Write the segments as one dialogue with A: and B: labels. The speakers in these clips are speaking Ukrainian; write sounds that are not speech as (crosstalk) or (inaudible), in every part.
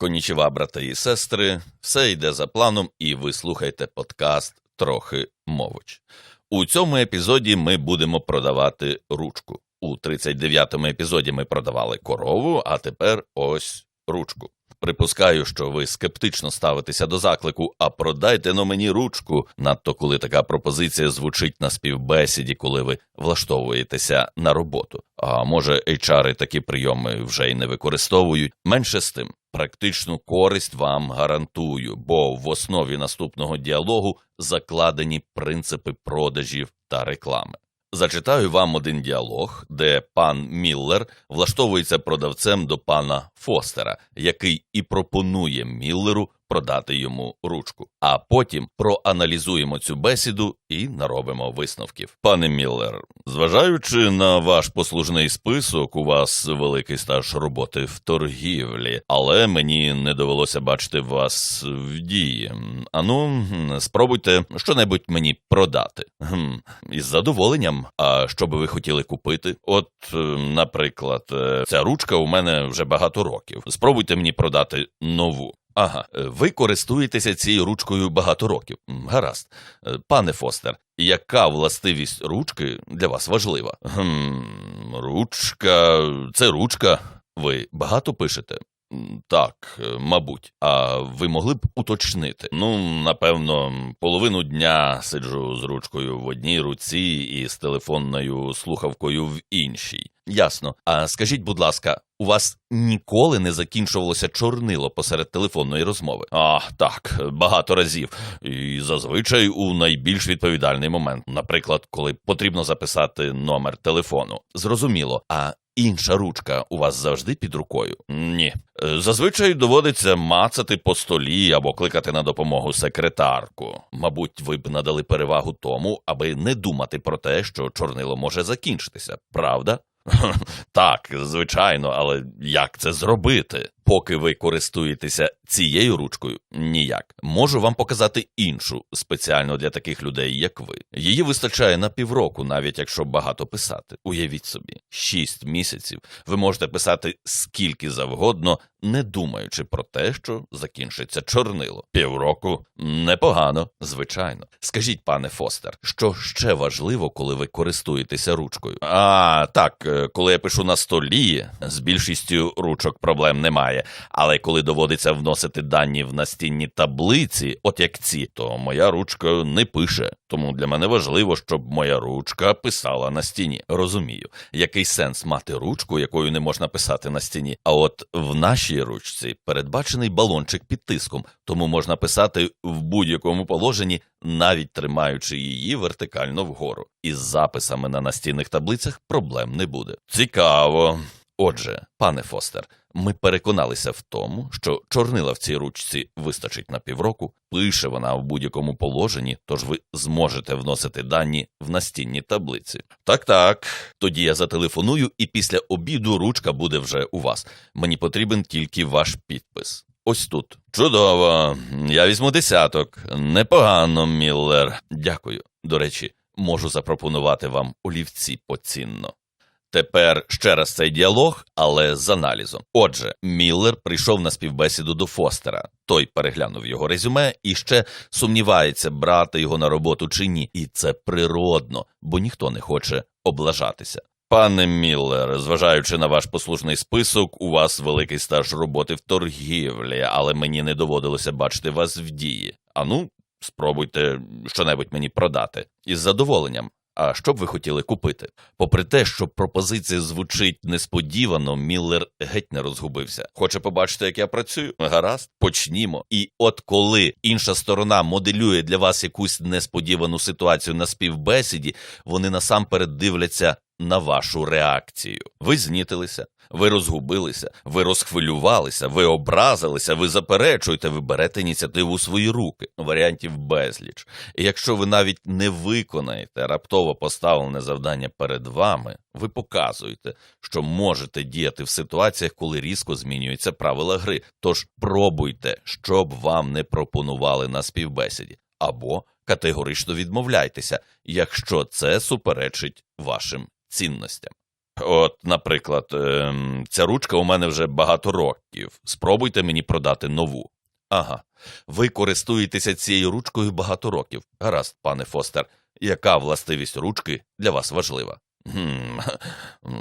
A: Конічева, брати і сестри, все йде за планом, і ви слухаєте подкаст Трохи мовоч. У цьому епізоді ми будемо продавати ручку. У 39-му епізоді ми продавали корову, а тепер ось ручку. Припускаю, що ви скептично ставитеся до заклику, а продайте но мені ручку, надто коли така пропозиція звучить на співбесіді, коли ви влаштовуєтеся на роботу. А може, HR такі прийоми вже й не використовують. Менше з тим, практичну користь вам гарантую, бо в основі наступного діалогу закладені принципи продажів та реклами. Зачитаю вам один діалог, де пан Міллер влаштовується продавцем до пана Фостера, який і пропонує Міллеру продати йому ручку. А потім проаналізуємо цю бесіду і наробимо висновків. Пане Міллер, зважаючи на ваш послужний список, у вас великий стаж роботи в торгівлі, але мені не довелося бачити вас в дії. Ану, спробуйте щонебудь мені продати. Гм, Із задоволенням. А що би ви хотіли купити? От, е, наприклад, е, ця ручка у мене вже багато років. Спробуйте мені продати нову. Ага, е, ви користуєтеся цією ручкою багато років. Гаразд. Е, Пане Фостер, яка властивість ручки для вас важлива? Гм, ручка, це ручка. Ви багато пишете? Так, е, мабуть. А ви могли б уточнити? Ну, напевно, половину дня сиджу з ручкою в одній руці і з телефонною слухавкою в іншій. Ясно. А скажіть, будь ласка, у вас ніколи не закінчувалося чорнило посеред телефонної розмови? А, так, багато разів. І зазвичай у найбільш відповідальний момент, наприклад, коли потрібно записати номер телефону. Зрозуміло. А інша ручка у вас завжди під рукою? Ні. Е, Зазвичай доводиться мацати по столі або кликати на допомогу секретарку. Мабуть, ви б надали перевагу тому, аби не думати про те, що чорнило може закінчитися, правда? (laughs) Так, звичайно, але як це зробити? Поки ви користуєтеся цією ручкою, ніяк. Можу вам показати іншу, спеціально для таких людей, як ви. Її вистачає на півроку, навіть якщо багато писати. Уявіть собі, шість місяців ви можете писати скільки завгодно, не думаючи про те, що закінчиться чорнило. Півроку непогано, звичайно. Скажіть, пане Фостер, що ще важливо, коли ви користуєтеся ручкою? А так, е, коли я пишу на столі, з більшістю ручок проблем немає. Але коли доводиться вносити дані в настінні таблиці, от як ці, то моя ручка не пише. Тому для мене важливо, щоб моя ручка писала на стіні. Розумію, який сенс мати ручку, якою не можна писати на стіні. А от в нашій ручці передбачений балончик під тиском, тому можна писати в будь-якому положенні, навіть тримаючи її вертикально вгору. Із записами на настінних таблицях проблем не буде. Цікаво. Отже, пане Фостер, ми переконалися в тому, що чорнила в цій ручці вистачить на півроку, пише вона в будь-якому положенні, тож ви зможете вносити дані в настінні таблиці. Так, так. Тоді я зателефоную, і після обіду ручка буде вже у вас. Мені потрібен тільки ваш підпис. Ось тут. Чудово. Я візьму десяток. Непогано, Міллер. Дякую. До речі, можу запропонувати вам олівці поцінно. Тепер ще раз цей діалог, але з аналізом. Отже, Міллер прийшов на співбесіду до Фостера. Той переглянув його резюме і ще сумнівається, брати його на роботу чи ні. І це природно, бо ніхто не хоче облажатися. Пане Міллер, зважаючи на ваш послужний список, у вас великий стаж роботи в торгівлі, але мені не доводилося бачити вас в дії. Ану, спробуйте щонебудь мені продати. Із задоволенням. А що б ви хотіли купити? Попри те, що пропозиція звучить несподівано, Міллер геть не розгубився. Хоче побачити, як я працюю? Гаразд, почнімо. І от коли інша сторона моделює для вас якусь несподівану ситуацію на співбесіді, вони насамперед дивляться на вашу реакцію. Ви знітилися, ви розгубилися, ви розхвилювалися, ви образилися, ви заперечуєте, ви берете ініціативу у свої руки. Варіантів безліч. І якщо ви навіть не виконаєте раптово поставлене завдання перед вами, ви показуєте, що можете діяти в ситуаціях, коли різко змінюються правила гри. Тож пробуйте, щоб вам не пропонували на співбесіді, або категорично відмовляйтеся, якщо це суперечить вашим цінностям. От, наприклад, ем, ця ручка у мене вже багато років. Спробуйте мені продати нову. Ага. Ви користуєтеся цією ручкою багато років. Гаразд, пане Фостер, яка властивість ручки для вас важлива? Гм,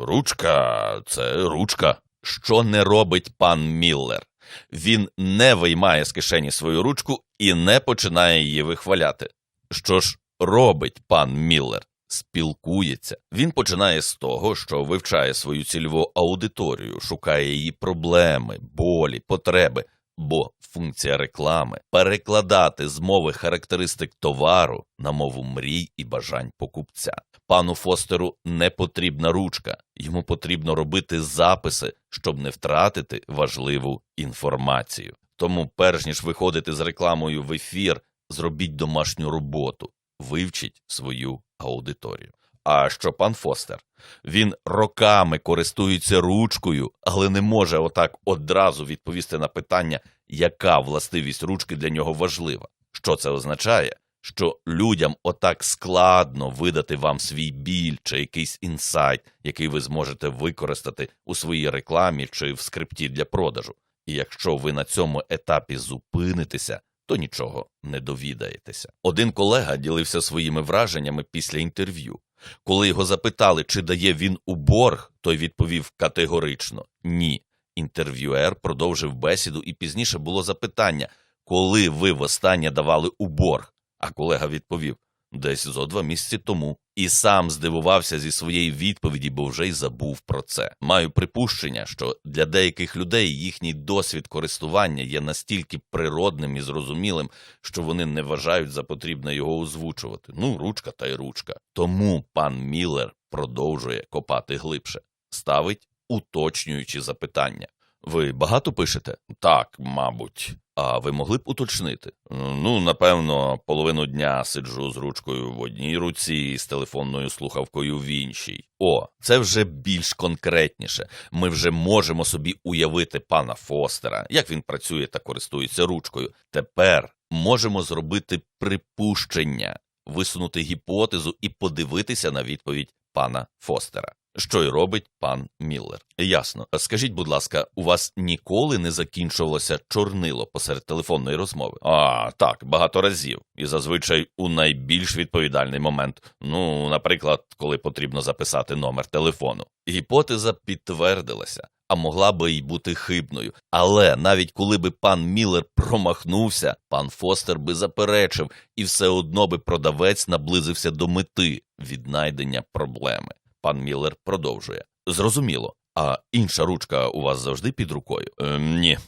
A: ручка це ручка. Що не робить пан Міллер? Він не виймає з кишені свою ручку і не починає її вихваляти. Що ж робить пан Міллер? Спілкується. Він починає з того, що вивчає свою цільову аудиторію, шукає її проблеми, болі, потреби. Бо функція реклами перекладати з мови характеристик товару на мову мрій і бажань покупця. Пану Фостеру не потрібна ручка, йому потрібно робити записи, щоб не втратити важливу інформацію. Тому, перш ніж виходити з рекламою в ефір, зробіть домашню роботу, вивчіть свою аудиторію. А що пан Фостер? Він роками користується ручкою, але не може отак одразу відповісти на питання, яка властивість ручки для нього важлива. Що це означає? Що людям отак складно видати вам свій біль чи якийсь інсайт, який ви зможете використати у своїй рекламі чи в скрипті для продажу. І якщо ви на цьому етапі зупинитеся, то нічого не довідаєтеся. Один колега ділився своїми враженнями після інтерв'ю. Коли його запитали, чи дає він у борг, той відповів категорично ні. Інтерв'юер продовжив бесіду, і пізніше було запитання, коли ви востаннє давали у борг. А колега відповів десь зо два місяці тому, і сам здивувався зі своєї відповіді, бо вже й забув про це. Маю припущення, що для деяких людей їхній досвід користування є настільки природним і зрозумілим, що вони не вважають за потрібне його озвучувати. Ну, ручка та й ручка. Тому пан Міллер продовжує копати глибше, ставить уточнюючі запитання. Ви багато пишете? Так, мабуть. А ви могли б уточнити? Ну, напевно, половину дня сиджу з ручкою в одній руці і з телефонною слухавкою в іншій. О, це вже більш конкретніше. Ми вже можемо собі уявити пана Фостера, як він працює та користується ручкою. Тепер можемо зробити припущення, висунути гіпотезу і подивитися на відповідь пана Фостера. Що й робить пан Міллер. Ясно. Скажіть, будь ласка, у вас ніколи не закінчувалося чорнило посеред телефонної розмови? А, так, багато разів. І зазвичай у найбільш відповідальний момент. Ну, наприклад, коли потрібно записати номер телефону. Гіпотеза підтвердилася, а могла би й бути хибною. Але навіть коли би пан Міллер промахнувся, пан Фостер би заперечив, і все одно би продавець наблизився до мети віднайдення проблеми. Пан Міллер продовжує. Зрозуміло. А інша ручка у вас завжди під рукою? Е, ні.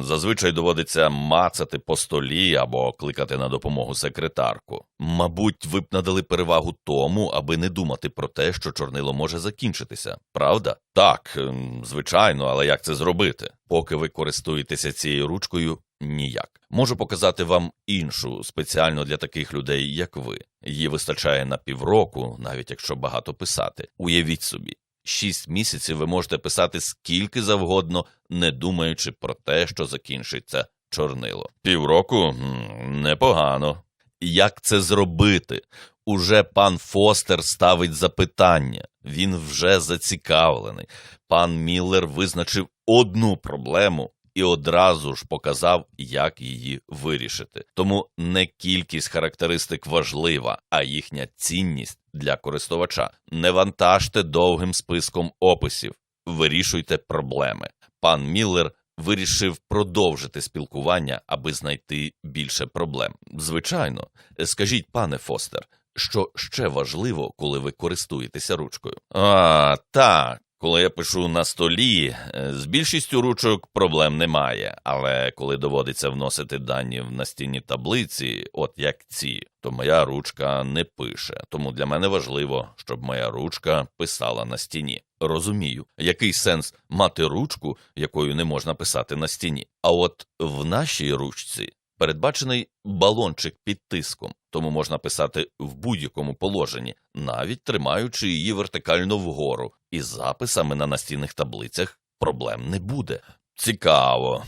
A: Зазвичай доводиться мацати по столі або кликати на допомогу секретарку. Мабуть, ви б надали перевагу тому, аби не думати про те, що чорнило може закінчитися. Правда? Так, ем, звичайно, але як це зробити? Поки ви користуєтеся цією ручкою, ніяк. Можу показати вам іншу, спеціально для таких людей, як ви. Її вистачає на півроку, навіть якщо багато писати. Уявіть собі, шість місяців ви можете писати скільки завгодно, не думаючи про те, що закінчиться чорнило. Півроку непогано. Як це зробити? Уже пан Фостер ставить запитання. Він вже зацікавлений. Пан Міллер визначив одну проблему і одразу ж показав, як її вирішити. Тому не кількість характеристик важлива, а їхня цінність для користувача. Не вантажте довгим списком описів, вирішуйте проблеми. Пан Міллер вирішив продовжити спілкування, аби знайти більше проблем. Звичайно, скажіть, пане Фостер, що ще важливо, коли ви користуєтеся ручкою? А, так. Коли я пишу на столі, е, з більшістю ручок проблем немає, але коли доводиться вносити дані в настінні таблиці, от як ці, то моя ручка не пише. Тому для мене важливо, щоб моя ручка писала на стіні. Розумію, який сенс мати ручку, якою не можна писати на стіні. А от в нашій ручці передбачений балончик під тиском, тому можна писати в будь-якому положенні, навіть тримаючи її вертикально вгору, і записами на настінних таблицях проблем не буде. Цікаво.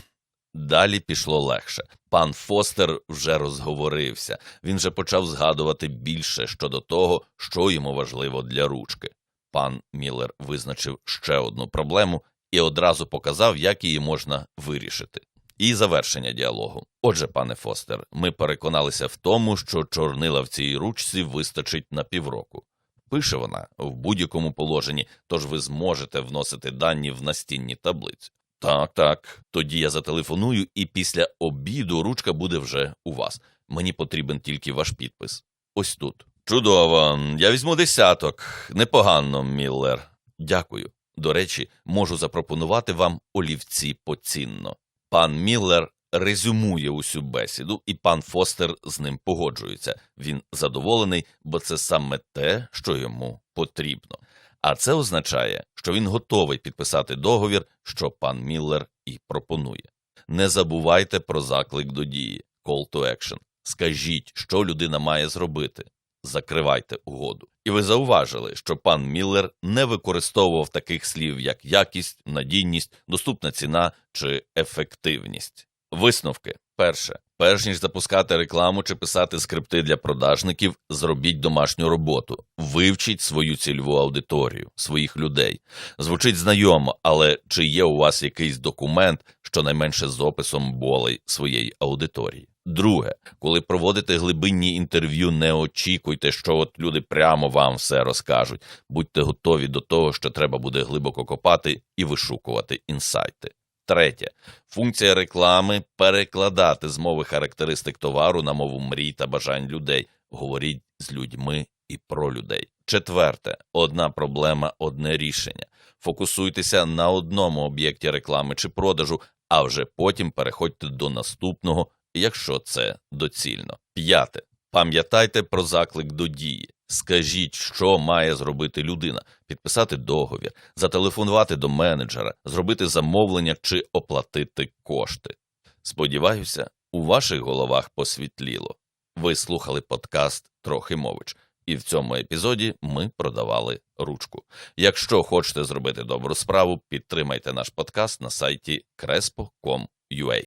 A: Далі пішло легше. Пан Фостер вже розговорився. Він вже почав згадувати більше щодо того, що йому важливо для ручки. Пан Міллер визначив ще одну проблему і одразу показав, як її можна вирішити. І завершення діалогу. Отже, пане Фостер, ми переконалися в тому, що чорнила в цій ручці вистачить на півроку. Пише вона в будь-якому положенні, тож ви зможете вносити дані в настінні таблиці. Так, так. Тоді я зателефоную, і після обіду ручка буде вже у вас. Мені потрібен тільки ваш підпис. Ось тут. Чудово. Я візьму десяток. Непогано, Міллер. Дякую. До речі, можу запропонувати вам олівці поцінно. Пан Міллер резюмує усю бесіду, і пан Фостер з ним погоджується. Він задоволений, бо це саме те, що йому потрібно. А це означає, що він готовий підписати договір, що пан Міллер і пропонує. Не забувайте про заклик до дії call to action. Скажіть, що людина має зробити. Закривайте угоду. І ви зауважили, що пан Міллер не використовував таких слів, як якість, надійність, доступна ціна чи ефективність. Висновки. Перше. Перш ніж запускати рекламу чи писати скрипти для продажників, зробіть домашню роботу, вивчіть свою цільову аудиторію, своїх людей. Звучить знайомо, але чи є у вас якийсь документ, щонайменше з описом болей своєї аудиторії? Друге, коли проводите глибинні інтерв'ю, не очікуйте, що от люди прямо вам все розкажуть. Будьте готові до того, що треба буде глибоко копати і вишукувати інсайти. Третє. Функція реклами перекладати з мови характеристик товару на мову мрій та бажань людей. Говоріть з людьми і про людей. Четверте. Одна проблема, одне рішення. Фокусуйтеся на одному об'єкті реклами чи продажу, а вже потім переходьте до наступного, якщо це доцільно. П'яте. Пам'ятайте про заклик до дії. Скажіть, що має зробити людина: підписати договір, зателефонувати до менеджера, зробити замовлення чи оплатити кошти. Сподіваюся, у ваших головах посвітліло. Ви слухали подкаст Трохи мович, і в цьому епізоді ми продавали ручку. Якщо хочете зробити добру справу, підтримайте наш подкаст на сайті crespo.com.ua.